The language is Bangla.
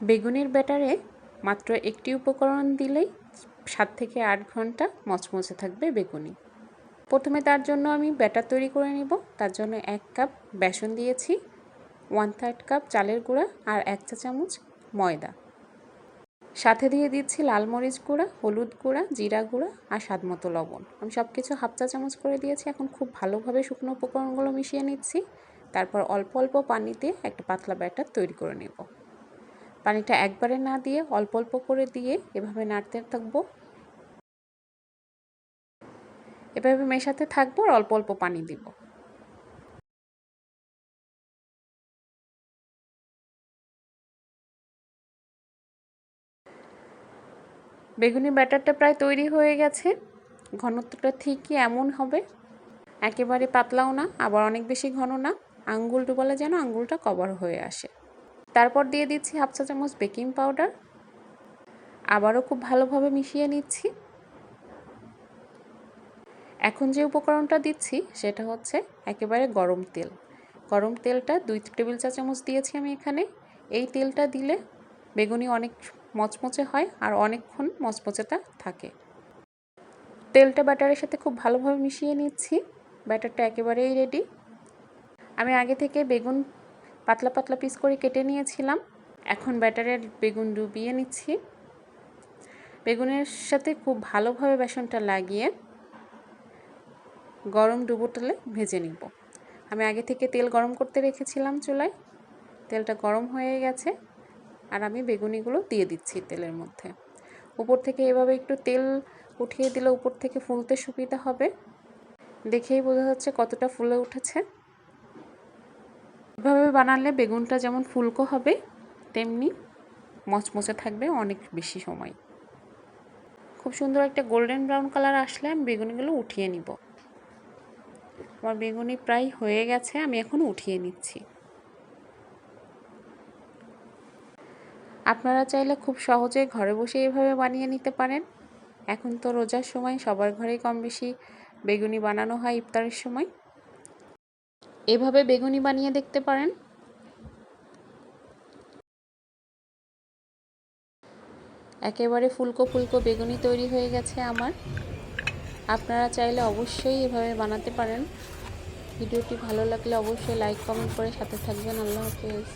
বেগুনের ব্যাটারে মাত্র একটি উপকরণ দিলেই সাত থেকে আট ঘণ্টা মচমচে থাকবে বেগুনি। প্রথমে তার জন্য আমি ব্যাটার তৈরি করে নেব। তার জন্য এক কাপ বেসন দিয়েছি ওয়ান থার্ড কাপ চালের গুঁড়া আর এক চা চামচ ময়দা। সাথে দিয়ে দিচ্ছি লাল মরিচ গুঁড়া, হলুদ গুঁড়া, জিরা গুঁড়া আর স্বাদ মতো লবণ। আমি সব কিছু হাফ চা চামচ করে দিয়েছি। এখন খুব ভালোভাবে শুকনো উপকরণগুলো মিশিয়ে নিচ্ছি। তারপর অল্প অল্প পানিতে একটা পাতলা ব্যাটার তৈরি করে নেব। পানিটা একবারে না দিয়ে অল্প অল্প করে দিয়ে এভাবে নাড়তে থাকব। এভাবে মেশাতে থাকব আর অল্প অল্প পানি দিব। বেগুনি ব্যাটারটা প্রায় তৈরি হয়ে গেছে। ঘনত্বটা ঠিকই এমন হবে। একেবারে পাতলাও না, আবার অনেক বেশি ঘন না। আঙ্গুল ডুবালে যেন আঙ্গুলটা কভার হয়ে আসে। তারপর দিয়ে দিচ্ছি হাফ চা চামচ বেকিং পাউডার। আবারও খুব ভালোভাবে মিশিয়ে নিচ্ছি। এখন যে উপকরণটা দিচ্ছি সেটা হচ্ছে একেবারে গরম তেল। গরম তেলটা দুই টেবিল চা চামচ দিয়েছি আমি এখানে। এই তেলটা দিলে বেগুনি অনেক মচমচে হয় আর অনেকক্ষণ মচমচেটা থাকে। তেলটা ব্যাটারের সাথে খুব ভালোভাবে মিশিয়ে নিচ্ছি। ব্যাটারটা একেবারেই রেডি। আমি আগে থেকে বেগুন পাতলা পাতলা পিস করে কেটে নিয়েছিলাম। এখন ব্যাটারের বেগুন ডুবিয়ে নিচ্ছি। বেগুনের সাথে খুব ভালোভাবে বেসনটা লাগিয়ে গরম ডুবো তেলে ভেজে নিব। আমি আগে থেকে তেল গরম করতে রেখেছিলাম চুলায়। তেলটা গরম হয়ে গেছে আর আমি বেগুনিগুলো দিয়ে দিচ্ছি তেলের মধ্যে। উপর থেকে এভাবে একটু তেল উঠিয়ে দিলে উপর থেকে ফুলতে সুবিধা হবে। দেখেই বোঝা যাচ্ছে কতটা ফুলে উঠেছে। এভাবে বানালে বেগুনটা যেমন ফুলকো হবে, তেমনি মচমচে থাকবে অনেক বেশি সময়। খুব সুন্দর একটা গোল্ডেন ব্রাউন কালার আসলে আমি বেগুনিগুলো উঠিয়ে নিব। আমার বেগুনি প্রায় হয়ে গেছে, আমি এখন উঠিয়ে নিচ্ছি। আপনারা চাইলে খুব সহজে ঘরে বসে এভাবে বানিয়ে নিতে পারেন। এখন তো রোজার সময়, সবার ঘরেই কম বেশি বেগুনি বানানো হয় ইফতারের সময়। এভাবে বেগুনি বানিয়ে দেখতে পারেন। একেবারে ফুলকো ফুলকো বেগুনি তৈরি হয়ে গেছে আমার। আপনারা চাইলে অবশ্যই এভাবে বানাতে পারেন। ভিডিওটি ভালো লাগলে অবশ্যই লাইক, কমেন্ট করে সাথে থাকবেন। আল্লাহ হাফেজ।